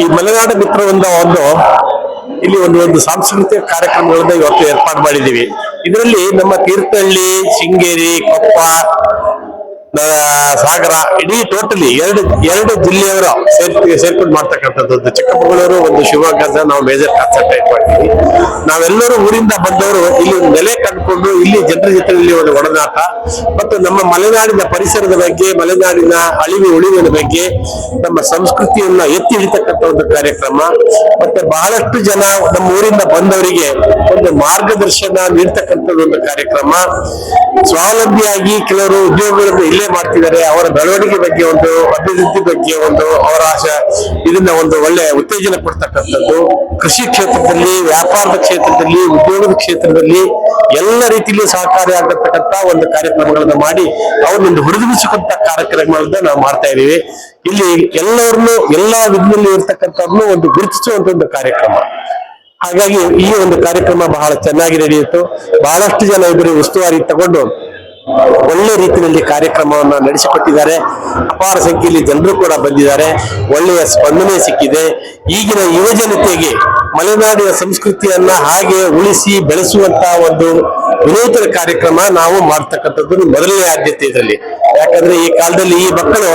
ಈ ಮಲೆನಾಡು ಮಿತ್ರವೃಂದ ಒಂದು ಇಲ್ಲಿ ಒಂದು ಒಂದು ಸಾಂಸ್ಕೃತಿಕ ಕಾರ್ಯಕ್ರಮಗಳನ್ನ ಇವತ್ತು ಏರ್ಪಾಡು ಮಾಡಿದ್ದೀವಿ. ಇದರಲ್ಲಿ ನಮ್ಮ ತೀರ್ಥಹಳ್ಳಿ, ಶೃಂಗೇರಿ, ಕೊಪ್ಪ ಸಾಗರ, ಇಡೀ ಟೋಟಲಿ ಎರಡು ಎರಡು ಜಿಲ್ಲೆಯವರು ಸೇರ್ಪಿಗೆ ಸೇರ್ಕೊಂಡು ಮಾಡ್ತಕ್ಕಂಥದ್ದು ಚಿಕ್ಕಮಗಳೂರು, ಒಂದು ಶಿವಮೊಗ್ಗದ ನಾವು ಮೇಜರ್ ಕಾನ್ಸೆಪ್ಟ್ ಮಾಡ್ತೀವಿ. ನಾವೆಲ್ಲರೂ ಊರಿಂದ ಬಂದವರು ಇಲ್ಲಿ ನೆಲೆ ಕಂಡುಕೊಂಡು ಇಲ್ಲಿ ಜನರ ಜೊತೆಯಲ್ಲಿ ಒಂದು ಒಡನಾಟ. ಮತ್ತು ನಮ್ಮ ಮಲೆನಾಡಿನ ಪರಿಸರದ ಬಗ್ಗೆ, ಮಲೆನಾಡಿನ ಅಳಿವು ಉಳಿವಿನ ಬಗ್ಗೆ, ನಮ್ಮ ಸಂಸ್ಕೃತಿಯನ್ನ ಎತ್ತಿ ಹಿಡಿತಕ್ಕಂಥ ಒಂದು ಕಾರ್ಯಕ್ರಮ. ಮತ್ತೆ ಬಹಳಷ್ಟು ಜನ ನಮ್ಮ ಊರಿಂದ ಬಂದವರಿಗೆ ಒಂದು ಮಾರ್ಗದರ್ಶನ ನೀಡ್ತಕ್ಕಂಥದ್ದು ಒಂದು ಕಾರ್ಯಕ್ರಮ. ಸ್ವಾವಲಂಬಿಯಾಗಿ ಕೆಲವರು ಉದ್ಯೋಗಗಳನ್ನು ಇಲ್ಲೇ ಮಾಡ್ತಿದ್ದಾರೆ, ಅವರ ಬೆಳವಣಿಗೆ ಬಗ್ಗೆ ಒಂದು, ಅಭಿವೃದ್ಧಿ ಬಗ್ಗೆ ಒಂದು, ಅವರ ಆಶಾ ಇದನ್ನ ಒಂದು ಒಳ್ಳೆ ಉತ್ತೇಜನ ಕೊಡ್ತಕ್ಕಂಥದ್ದು. ಕೃಷಿ ಕ್ಷೇತ್ರದಲ್ಲಿ, ವ್ಯಾಪಾರದ ಕ್ಷೇತ್ರದಲ್ಲಿ, ಉದ್ಯೋಗದ ಕ್ಷೇತ್ರದಲ್ಲಿ ಎಲ್ಲ ರೀತಿಯಲ್ಲಿ ಸಹಕಾರಿ ಆಗತಕ್ಕಂತ ಒಂದು ಕಾರ್ಯಕ್ರಮಗಳನ್ನ ಮಾಡಿ ಅವ್ರನ್ನ ಹುರಿದುಂಬಿಸಿಕೊಂತ ಕಾರ್ಯಕ್ರಮಗಳನ್ನ ನಾವು ಮಾಡ್ತಾ ಇದೀವಿ ಇಲ್ಲಿ ಎಲ್ಲರನ್ನು, ಎಲ್ಲಾ ವಿಧದಲ್ಲಿ ಇರ್ತಕ್ಕಂಥವ್ರನ್ನು ಒಂದು ಗುರುತಿಸುವಂತ ಒಂದು ಕಾರ್ಯಕ್ರಮ. ಹಾಗಾಗಿ ಈ ಒಂದು ಕಾರ್ಯಕ್ರಮ ಬಹಳ ಚೆನ್ನಾಗಿ ನಡೆಯಿತು. ಬಹಳಷ್ಟು ಜನ ಇಬ್ಬರು ಉಸ್ತುವಾರಿ ತಗೊಂಡು ಒಳ್ಳೆ ರೀತಿಯಲ್ಲಿ ಕಾರ್ಯಕ್ರಮವನ್ನು ನಡೆಸಿಕೊಟ್ಟಿದ್ದಾರೆ. ಅಪಾರ ಸಂಖ್ಯೆಯಲ್ಲಿ ಜನರು ಕೂಡ ಬಂದಿದ್ದಾರೆ. ಒಳ್ಳೆಯ ಸ್ಪಂದನೆ ಸಿಕ್ಕಿದೆ. ಈಗಿನ ಯುವ ಜನತೆಗೆ ಮಲೆನಾಡಿನ ಸಂಸ್ಕೃತಿಯನ್ನ ಹಾಗೆ ಉಳಿಸಿ ಬೆಳೆಸುವಂತಹ ಒಂದು ವಿನೂತನ ಕಾರ್ಯಕ್ರಮ ನಾವು ಮಾಡ್ತಕ್ಕಂಥದ್ದು ಮೊದಲನೇ ಆದ್ಯತೆ ಇದರಲ್ಲಿ. ಯಾಕಂದ್ರೆ ಈ ಕಾಲದಲ್ಲಿ ಈ ಮಕ್ಕಳು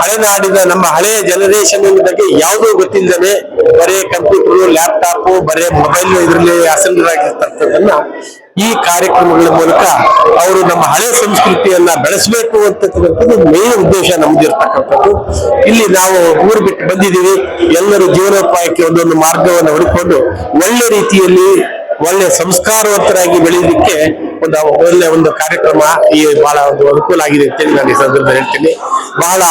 ಹಳೆನಾಡಿನ ನಮ್ಮ ಹಳೆಯ ಜನರೇಷನ್ ಬಗ್ಗೆ ಯಾವುದೂ ಗೊತ್ತಿಲ್ಲದೆ ಬರೇ ಕಂಪ್ಯೂಟರ್ ಲ್ಯಾಪ್ಟಾಪ್ ಬರೇ ಮೊಬೈಲ್ ಇದರಲ್ಲಿ ಆಸನ್ನರಾಗಿರ್ತಕ್ಕಂಥದ್ದನ್ನ ಈ ಕಾರ್ಯಕ್ರಮಗಳ ಮೂಲಕ ಅವರು ನಮ್ಮ ಹಳೆ ಸಂಸ್ಕೃತಿಯನ್ನ ಬೆಳೆಸಬೇಕು ಅಂತಕ್ಕಂಥದ್ದು ಮೇನ್ ಉದ್ದೇಶ ನಮ್ದಿರ್ತಕ್ಕಂಥದ್ದು. ಇಲ್ಲಿ ನಾವು ಊರು ಬಿಟ್ಟು ಬಂದಿದ್ದೀವಿ. ಎಲ್ಲರೂ ಜೀವನೋಪಾಯಕ್ಕೆ ಒಂದೊಂದು ಮಾರ್ಗವನ್ನು ಹುಡುಕೊಂಡು ಒಳ್ಳೆ ರೀತಿಯಲ್ಲಿ ಒಳ್ಳೆ ಸಂಸ್ಕಾರವಂತರಾಗಿ ಬೆಳೆಯಲಿಕ್ಕೆ ಒಂದು ಒಳ್ಳೆ ಒಂದು ಕಾರ್ಯಕ್ರಮ ಈ ಬಹಳ ಒಂದು ಅನುಕೂಲ ಆಗಿದೆ ಅಂತೇಳಿ ನಾನು ಈ ಸಂದರ್ಭದಲ್ಲಿ ಹೇಳ್ತೀನಿ. ಬಹಳ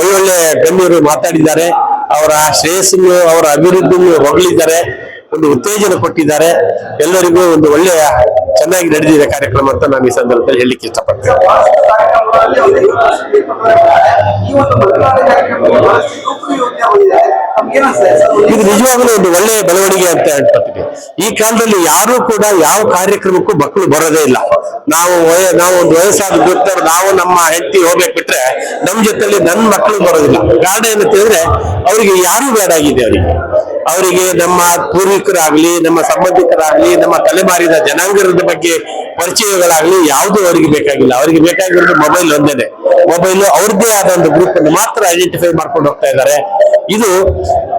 ಒಳ್ಳೊಳ್ಳೆ ಗಣ್ಯರು ಮಾತಾಡಿದ್ದಾರೆ. ಅವರ ಶ್ರೇಯಸ್ಸನ್ನು ಅವರ ಅಭಿವೃದ್ಧಿಯನ್ನು ಹೊಗಳಿದ್ದಾರೆ. ಒಂದು ಉತ್ತೇಜನ ಕೊಟ್ಟಿದ್ದಾರೆ. ಎಲ್ಲರಿಗೂ ಒಂದು ಒಳ್ಳೆಯ ಚೆನ್ನಾಗಿ ನಡೆದಿದೆ ಕಾರ್ಯಕ್ರಮ ಅಂತ ನಾನು ಈ ಸಂದರ್ಭದಲ್ಲಿ ಹೇಳಲಿಕ್ಕೆ ಇಷ್ಟಪಡ್ತೇನೆ. ಈ ಒಂದು ಇದು ನಿಜವಾಗ್ಲೂ ಒಂದು ಒಳ್ಳೆಯ ಬೆಳವಣಿಗೆ ಅಂತ ಹೇಳ್ಕೊತೀನಿ ಈ ಕಾಲದಲ್ಲಿ ಯಾರು ಕೂಡ ಯಾವ ಕಾರ್ಯಕ್ರಮಕ್ಕೂ ಮಕ್ಕಳು ಬರೋದೇ ಇಲ್ಲ. ನಾವು ನಾವು ಒಂದು ವಯಸ್ಸಾದ ಗೊತ್ತವ್ರು ನಾವು ನಮ್ಮ ಹೆಂಡತಿ ಹೋಗ್ಬೇಕು ಬಿಟ್ರೆ ನಮ್ ಜೊತೆಯಲ್ಲಿ ನನ್ನ ಮಕ್ಕಳು ಬರೋದಿಲ್ಲ. ಕಾರಣ ಏನಂತ ಹೇಳಿದ್ರೆ, ಅವರಿಗೆ ಯಾರು ಬೇಡಾಗಿದೆ ಅವರಿಗೆ. ಅವರಿಗೆ ನಮ್ಮ ಪೂರ್ವಿಕರಾಗ್ಲಿ, ನಮ್ಮ ಸಂಬಂಧಿಕರಾಗ್ಲಿ, ನಮ್ಮ ತಲೆಮಾರಿನ ಜನಾಂಗದ ಬಗ್ಗೆ ಪರಿಚಯಗಳಾಗ್ಲಿ ಯಾವುದು ಅವರಿಗೆ ಬೇಕಾಗಿಲ್ಲ. ಅವರಿಗೆ ಬೇಕಾಗಿರೋದು ಮೊಬೈಲ್ ಒಂದೇನೆ. ಮೊಬೈಲ್ ಅವ್ರದ್ದೇ ಆದ ಒಂದು ಗ್ರೂಪ್ ಅನ್ನು ಮಾತ್ರ ಐಡೆಂಟಿಫೈ ಮಾಡ್ಕೊಂಡು ಹೋಗ್ತಾ ಇದ್ದಾರೆ. ಇದು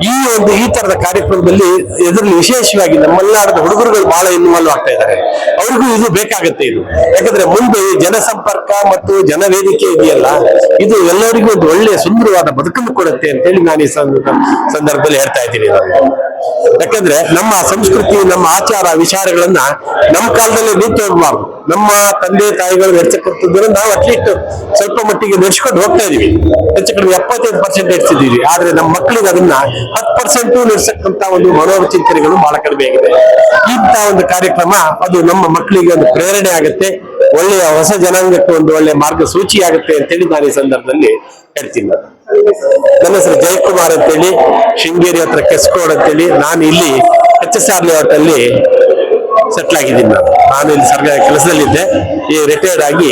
ಈ ಒಂದು ಈ ತರದ ಕಾರ್ಯಕ್ರಮದಲ್ಲಿ ಇದರಲ್ಲಿ ವಿಶೇಷವಾಗಿ ನಮ್ಮ ಮಲೆನಾಡಿನ ಹುಡುಗರುಗಳು ಬಹಳ ಇನ್ವಾಲ್ವ್ ಆಗ್ತಾ ಇದ್ದಾರೆ. ಅವ್ರಿಗೂ ಇದು ಬೇಕಾಗುತ್ತೆ ಇದು. ಯಾಕಂದ್ರೆ ಮುಂದೆ ಜನಸಂಪರ್ಕ ಮತ್ತು ಜನವೇದಿಕೆ ಇದೆಯಲ್ಲ, ಇದು ಎಲ್ಲರಿಗೂ ಒಂದು ಒಳ್ಳೆಯ ಸುಂದರವಾದ ಬದುಕನ್ನು ಕೊಡುತ್ತೆ ಅಂತ ಹೇಳಿ ನಾನು ಈ ಸಂದ- ಸಂದರ್ಭದಲ್ಲಿ ಹೇಳ್ತಾ ಇದ್ದೀನಿ ನಾನು. ಯಾಕಂದ್ರೆ ನಮ್ಮ ಸಂಸ್ಕೃತಿ, ನಮ್ಮ ಆಚಾರ, ವಿಚಾರಗಳನ್ನ ನಮ್ಮ ಕಾಲದಲ್ಲಿ ನೀತಿ ಹೋಗ್ಬಾರ್ದು ನಮ್ಮ ತಂದೆ, ತಾಯಿಗಳು ನಡೆಸಕೊಡ್ತಿದ್ರು ನಾವು ಅಟ್ಲೀಸ್ಟ್ ಸ್ವಲ್ಪ ಮಟ್ಟಿಗೆ ನಡೆಸ್ಕೊಂಡು ಹೋಗ್ತಾ ಇದೀವಿ. ಹೆಚ್ಚು ಕಡಿಮೆ ಎಪ್ಪತ್ತೈದು ಪರ್ಸೆಂಟ್ ನಡೆಸಿದೀವಿ ಆದ್ರೆ ನಮ್ಮ ಮಕ್ಕಳಿಗೆ ಅದನ್ನ ಹತ್ತು ಪರ್ಸೆಂಟ್ ನಡೆಸಕ್ಕಂತ ಒಂದು ಮನೋಚಿಂತನೆಗಳು ಬಹಳ ಕಡಿಮೆ ಆಗಿದೆ. ಇಂಥ ಒಂದು ಕಾರ್ಯಕ್ರಮ ಅದು ನಮ್ಮ ಮಕ್ಕಳಿಗೆ ಒಂದು ಪ್ರೇರಣೆ ಆಗುತ್ತೆ. ಒಳ್ಳೆಯ ಹೊಸ ಜನಾಂಗಕ್ಕೆ ಒಂದು ಒಳ್ಳೆಯ ಮಾರ್ಗಸೂಚಿ ಆಗುತ್ತೆ ಅಂತೇಳಿ ನಾನು ಈ ಸಂದರ್ಭದಲ್ಲಿ ಹೇಳ್ತೀನಿ. ನಾನು ನನ್ನ ಹೆಸರು ಜಯಕುಮಾರ್ ಅಂತೇಳಿ, ಶೃಂಗೇರಿ ಹತ್ರ ಕೆಸ್ಕೋಡ್ ಅಂತೇಳಿ, ನಾನು ಇಲ್ಲಿ ಎಚ್ ಎಸ್ ಆರ್ ಲೇಔಟ್ ಅಲ್ಲಿ ಸೆಟ್ಲ್ ಆಗಿದ್ದೀನಿ ನಾನು. ನಾನು ಇಲ್ಲಿ ಸರ್ಕಾರ ಕೆಲಸದಲ್ಲಿದ್ದೆ. ಈ ರಿಟೈರ್ಡ್ ಆಗಿ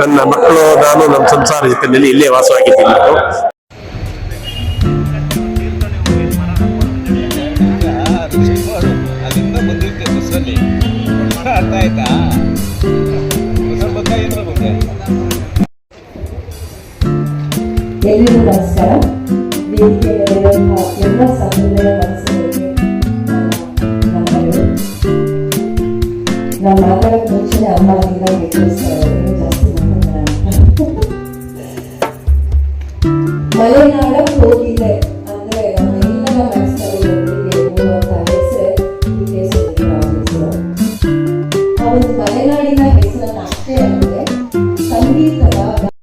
ನನ್ನ ಮಕ್ಕಳು, ನಾನು ನಮ್ಮ ಸಂಸಾರ ಜೊತೆಯಲ್ಲಿ ಇಲ್ಲೇ ವಾಸವಾಗಿದ್ದೀನಿ ನಾನು. 예를 봤어요. 미국의 연락사 분들의 말씀에게 나가요. 나 마가의 도신의 안마이라고 얘기했어요.